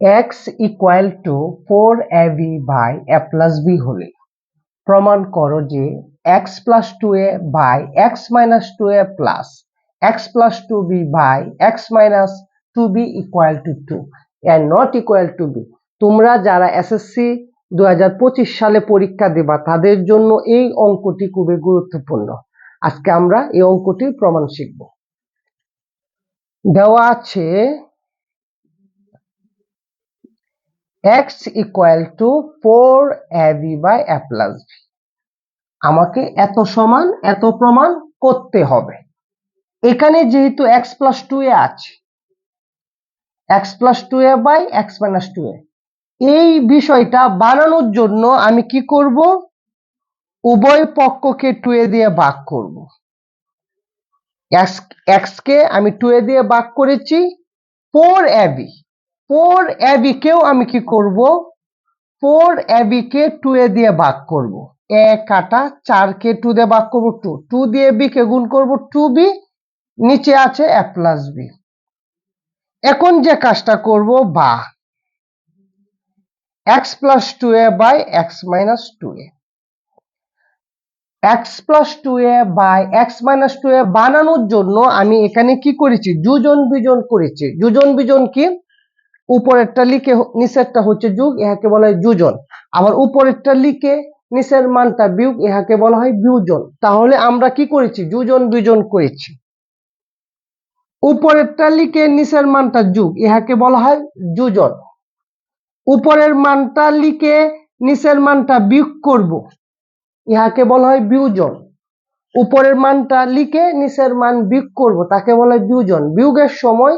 X equal to four a b by a plus b হলে। প্রমাণ করো যে x plus two a by x minus two a plus x plus two b by x minus two b equal to two and not equal to b তোমরা যারা SSC দু সালে পরীক্ষা দেবা, তাদের জন্য এই অঙ্কটি খুবই গুরুত্বপূর্ণ। আজকে আমরা এই অঙ্কটির প্রমাণ শিখব। দেওয়া আছে x equal to four a b by a plus b আমাকে এত সমান, এত প্রমাণ করতে হবে। এখানে যেহেতু x প্লাস টু এ আছে, x plus two a by x minus two a এই বিষয়টা বানানোর জন্য আমি কি করব? উভয় পক্ষকে টু এ দিয়ে ভাগ করব। এক্স কে আমি টু এ দিয়ে ভাগ করেছি ফোর এ বি ফোর কেও আমি কি করব? ফোর কে টু এ দিয়ে ভাগ করব। এ কাটা চার কে টু দিয়ে ভাগ করব টু টু দিয়ে বি কে গুণ করব টু বি নিচে আছে এ প্লাস বি এখন যে কাজটা করব, বা। X plus two a by x minus two a x plus two a by x minus two a বানানোর জন্য আমি এখানে কি করেছি? দুজন বিজন করেছি। দুজন বিজন কি? উপরেরটা লিখে নিচেরটা হচ্ছে যুগ ইহাকে বলা হয় যুজন। আবার উপরেরটা লিখে নিচের মানটা বিয়োগ ইহাকে বলা হয় বিয়োজন। তাহলে আমরা কি করেছি? যুজন বিজন করেছি। উপরেরটা লিখে নিচের মানটা যুগ ইহাকে বলা হয় যুজন। উপরের মানটা লিখে নিচের মানটা বিয়োগ করব ইহাকে বলা হয় বিয়োজন। উপরের মানটা লিখে নিচের মান বিয়োগ করব, তাকে বলা হয় বিয়োজন। বিয়োগের সময়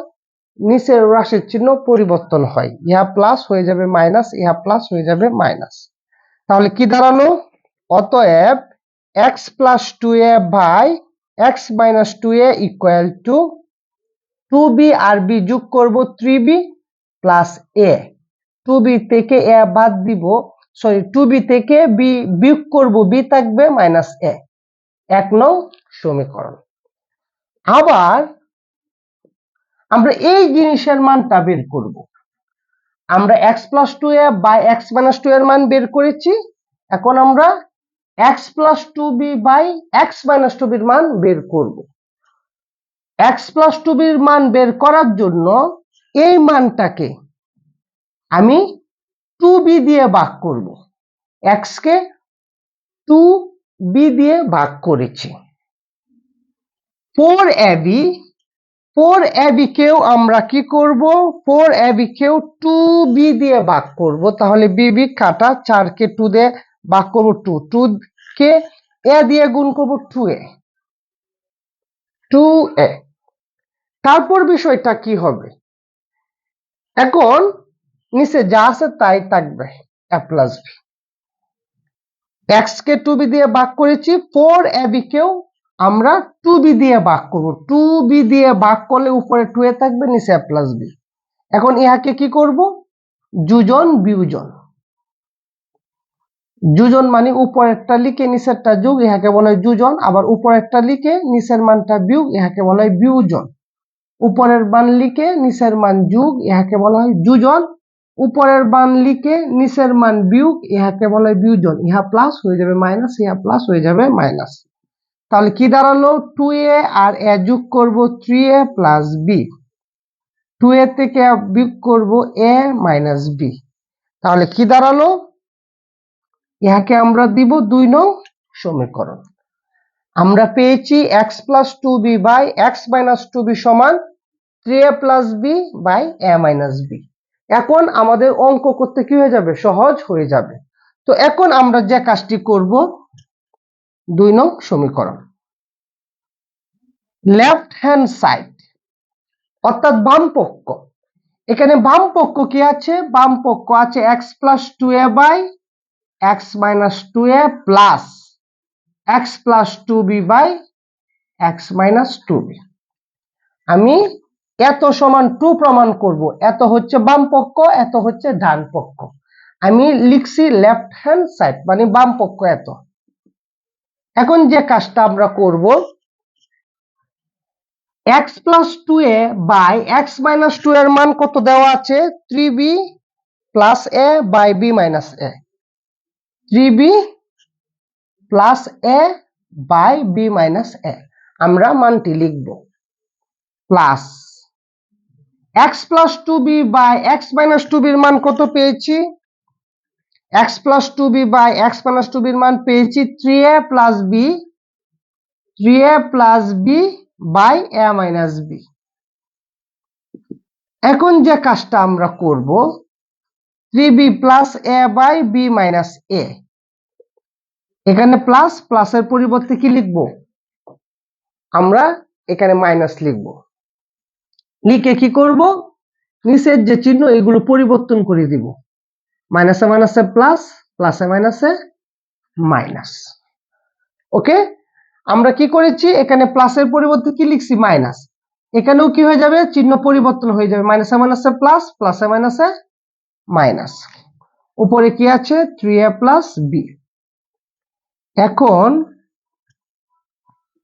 নিচের রাশির চিহ্ন পরিবর্তন হয়। ইহা প্লাস হয়ে যাবে মাইনাস ইহা প্লাস হয়ে যাবে মাইনাস তাহলে কি দাঁড়াল? অতএব x plus two a by x minus two a equal to two b R B যোগ করব three b plus a two b থেকে এ বাদ দিব সরি টু বি থেকে বি বিয়োগ করব বি থাকবে মাইনাস এ এক নং সমীকরণ। আবার আমরা এই জিনিসের মানটা বের করব। আমরা x plus two a by x minus two এর মান বের করেছি। এখন আমরা x plus two b by x minus two বির মান বের করব। এক্স প্লাস টু বির মান বের করার জন্য এই মানটাকে আমি টু বি দিয়ে ভাগ করব। এক্স কে টু বি দিয়ে ভাগ করেছি। ফোর বি ফোর এবি আমরা কি করব? ফোর এবি টু বি দিয়ে ভাগ করব। তাহলে বিবি কাটা চার কে টু দিয়ে ভাগ করব টু। টু কে এ দিয়ে গুণ করব টু এ। টু এ। তারপর বিষয়টা কি হবে? এখন নিচে যা আছে তাই থাকবে। A plus b. এক্স কে টু বি দিয়ে ভাগ করেছি। ফোর এবি কেও আমরা টু বি দিয়ে ভাগ করব। টু বি দিয়ে ভাগ করলে উপরে টু এ থাকবে, নিচে প্লাস বি এখন ইহাকে কি করব? যুজন বিয়োজন। যুজন মানে উপরেরটা লিখে নিচেরটা যোগ ইহাকে বলা হয় যুজন আবার উপরেরটা লিখে নিচের মানটা বিয়োগ ইহাকে বলা হয় বিয়োজন। উপরের বান লিখে নিচের মান যোগ ইহাকে বলা হয় যুজন উপরের বান লিখে নিচের মান বিয়োগ ইহাকে বলা হয় বিয়োজন। ইহা প্লাস হয়ে যাবে মাইনাস ইহা প্লাস হয়ে যাবে মাইনাস তাহলে কি দাঁড়াল? টু এ আর এ যোগ করব three a plus b two a থেকে বিয়োগ করব এ মাইনাস বি তাহলে কি দাঁড়াল? ইহাকে আমরা দিব দুই নং সমীকরণ। আমরা পেয়েছি x plus two b by x minus two b সমান three a plus b by a minus b এখন আমাদের অঙ্ক করতে কি হয়ে যাবে? সহজ হয়ে যাবে। তো এখন আমরা যে কাজটি করব দুই নং সমীকরণ। লেফট হ্যান্ড সাইড অর্থাৎ বাম পক্ষ। এখানে বাম পক্ষ কি আছে? বাম পক্ষ আছে x plus two a by x minus two a plus x plus two b by x minus two b আমি এত সমান টু প্রমাণ করব। এত হচ্ছে বাম পক্ষ, এত হচ্ছে ডান পক্ষ। আমি লিখছি লেফট হ্যান্ড সাইড মানে বাম পক্ষ এত। এখন যে কাজটা আমরা করব x plus two a by x minus two এর মান কত দেওয়া আছে? Three b plus a by b minus a three b plus a by b minus a আমরা মানটি লিখব। Plus x plus two b by x minus two বির মান কত পেয়েছি? X plus two b by x minus two বির মান পেয়েছি three a plus b three a plus b by a minus b এখন যে কাজটা আমরা করব three b plus a by b minus a এখানে প্লাস প্লাসের পরিবর্তে কি লিখব? আমরা এখানে মাইনাস লিখব। লিখে কি করব? নিচের যে চিহ্ন, এগুলো পরিবর্তন করে দিব। মাইনাসে মাইনাসে প্লাস, প্লাসে মাইনাসে মাইনাস। ওকে? আমরা কি করেছি? এখানে প্লাসের পরিবর্তে কি লিখছি? মাইনাস। এখানেও কি হয়ে যাবে? চিহ্ন পরিবর্তন হয়ে যাবে। মাইনাসে মাইনাসে প্লাস, প্লাসে মাইনাসে মাইনাস। উপরে কি আছে? Three a plus b. এখন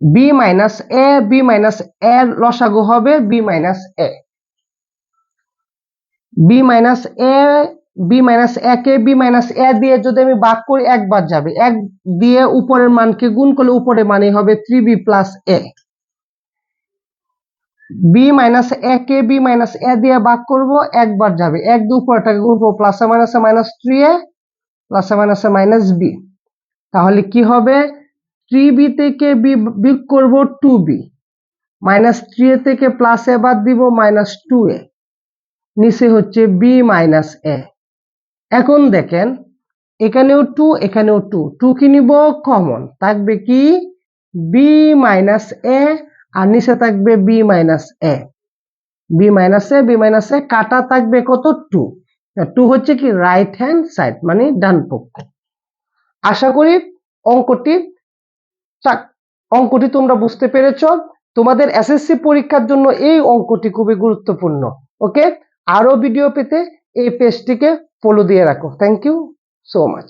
b minus a, b minus এর লসাগু হবে b minus a. B minus a b minus a K B minus এ দিয়ে যদি আমি ভাগ করি, একবার যাবে। এক দিয়ে উপরের মানকে গুণ করলে উপরের মানই হবে three b plus a b minus a K B minus এ দিয়ে ভাগ করব, একবার যাবে। এক দু উপরটাকে গুণ করব প্লাসে মাইনাসে মাইনাস থ্রি এ প্লাসে মাইনাসে মাইনাস বি তাহলে কি হবে? থ্রি বি থেকে বি বিয়োগ করব two b minus three a থেকে প্লাস এ বাদ দিব মাইনাস টু এ নিচে হচ্ছে বি মাইনাস এ এখন দেখেন, এখানেও টু এখানেও টু টু কি নিব? কমন থাকবে কি? বি মাইনাস এ আর নিচে থাকবে b minus a b minus a b minus a কাটা থাকবে কত? টু টু হচ্ছে কি রাইট হ্যান্ড সাইড মানে ডান পক্ষ। আশা করি অঙ্কটি অঙ্কটি তোমরা বুঝতে পেরেছ। তোমাদের এসএসসি পরীক্ষার জন্য এই অঙ্কটি খুবই গুরুত্বপূর্ণ। ওকে? আরও ভিডিও পেতে এই পেজটিকে ফলো দিয়ে রাখো। Thank you so much